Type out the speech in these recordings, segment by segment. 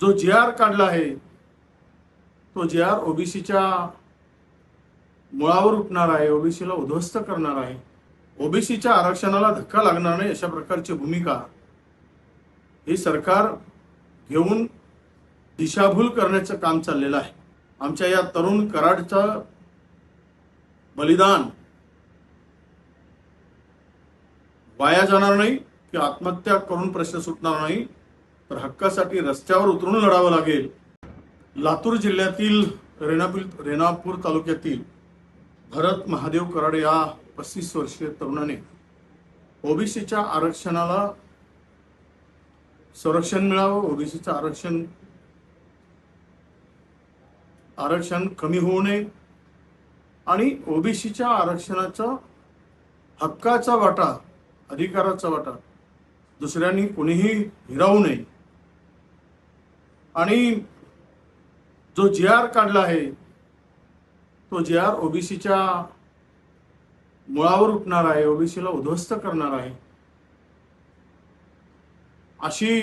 जो जे आर काढला आहे तो जे आर ओबीसीच्या मुळावर उठणार आहे ओबीसीला उद्ध्वस्त करणार आहे. ओबीसीच्या आरक्षणाला धक्का लागणार नाही अशा प्रकारची भूमिका हे सरकार घेऊन दिशाभूल करण्याचं काम चाललेलं आहे. आमच्या या तरुण कराडचं बलिदान वाया जाणार नाही की आत्महत्या करून प्रश्न सुटणार नाही. तर हक्कासाठी रस्त्यावर उतरून लढावं लागेल. लातूर जिल्ह्यातील रेणापूर रेणापूर तालुक्यातील भरत महादेव कराड या पस्तीस वर्षीय तरुणाने ओबीसीच्या आरक्षणाला संरक्षण मिळावं ओबीसीचं आरक्षण आरक्षण कमी होऊ नये आणि ओबीसीच्या आरक्षणाचा हक्काचा वाटा अधिकाराचा वाटा दुसऱ्यांनी कोणीही हिरावू नये. आणि जो जे आर काढला आहे तो जे आर ओबीसीच्या मुळावर उठणार आहे ओबीसीला उद्ध्वस्त करणार आहे. अशी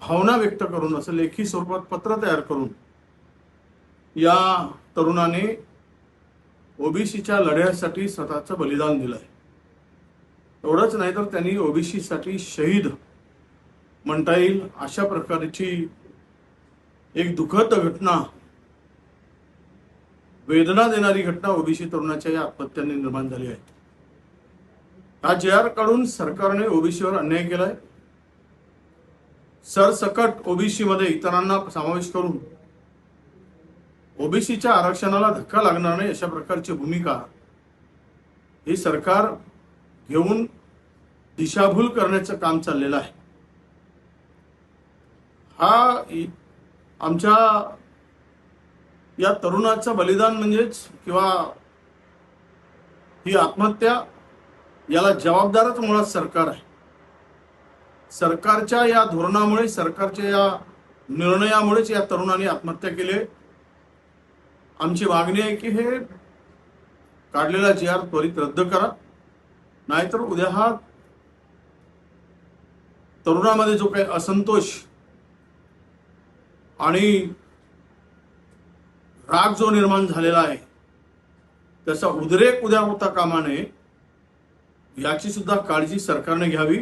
भावना व्यक्त करून असं लेखी स्वरूपात पत्र तयार करून या तरुणाने ओबीसीच्या लढ्यासाठी स्वतःचं बलिदान दिलं आहे एवढंच नाही तर त्यांनी ओबीसीसाठी शहीद म्हणता येईल अशा प्रकारची एक दुःखद घटना वेदना देणारी घटना ओबीसी तरुणाच्या या आत्महत्याने निर्माण झाली आहे. हा जे आर काढून सरकारने ओबीसीवर अन्याय केलाय. सरसकट ओबीसी मध्ये इतरांना समावेश करून ओबीसीच्या आरक्षणाला धक्का लागणार नाही अशा प्रकारची भूमिका हे सरकार घेऊन दिशाभूल करण्याचं काम चाललेलं आहे. हा आमच्या या तरुणाचं बलिदान म्हणजेच किंवा ही आत्महत्या याला जबाबदारच मुळात सरकार आहे. सरकारच्या या धोरणामुळे सरकारच्या या निर्णयामुळेच या तरुणाने आत्महत्या केली आमची मागणी आहे की हे काढलेला जी आर त्वरित रद्द करा. नाहीतर उद्या हा तरुणामध्ये जो काही असंतोष आणि राग जो निर्माण झालेला आहे त्याचा उद्रेक उद्या होता कामा नये याची सुद्धा काळजी सरकारने घ्यावी.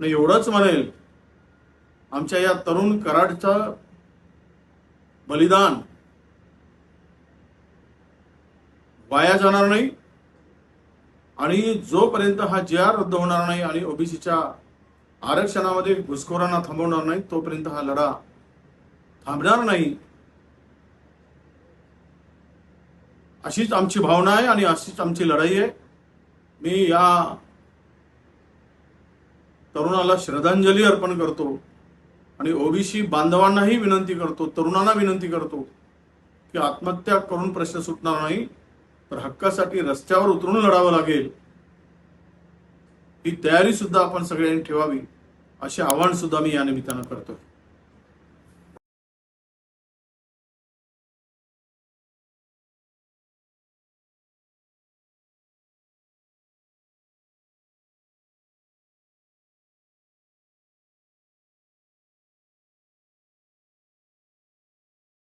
आणि एवढंच म्हणेल आमच्या या तरुण कराडचं बलिदान वाया जाणार नाही आणि जोपर्यंत हा जे आर रद्द होणार नाही आणि ओबीसीच्या आरक्षणामध्ये घुसखोरांना थांबवणार नाही तोपर्यंत हा लढा थांबणार नाही. अशीच आमची भावना आहे आणि अशीच आमची लढाई आहे. मी या तरुणाला श्रद्धांजली अर्पण करतो आणि ओबीसी बांधवांनाही विनंती करतो तरुणांना विनंती करतो की आत्महत्या करून प्रश्न सुटणार नाही तर हक्कासाठी रस्त्यावर उतरून लढावं लागेल. ही तयारी सुद्धा आपण सगळ्यांनी ठेवावी असे आवाहन सुद्धा मी या निमित्तानं करतोय.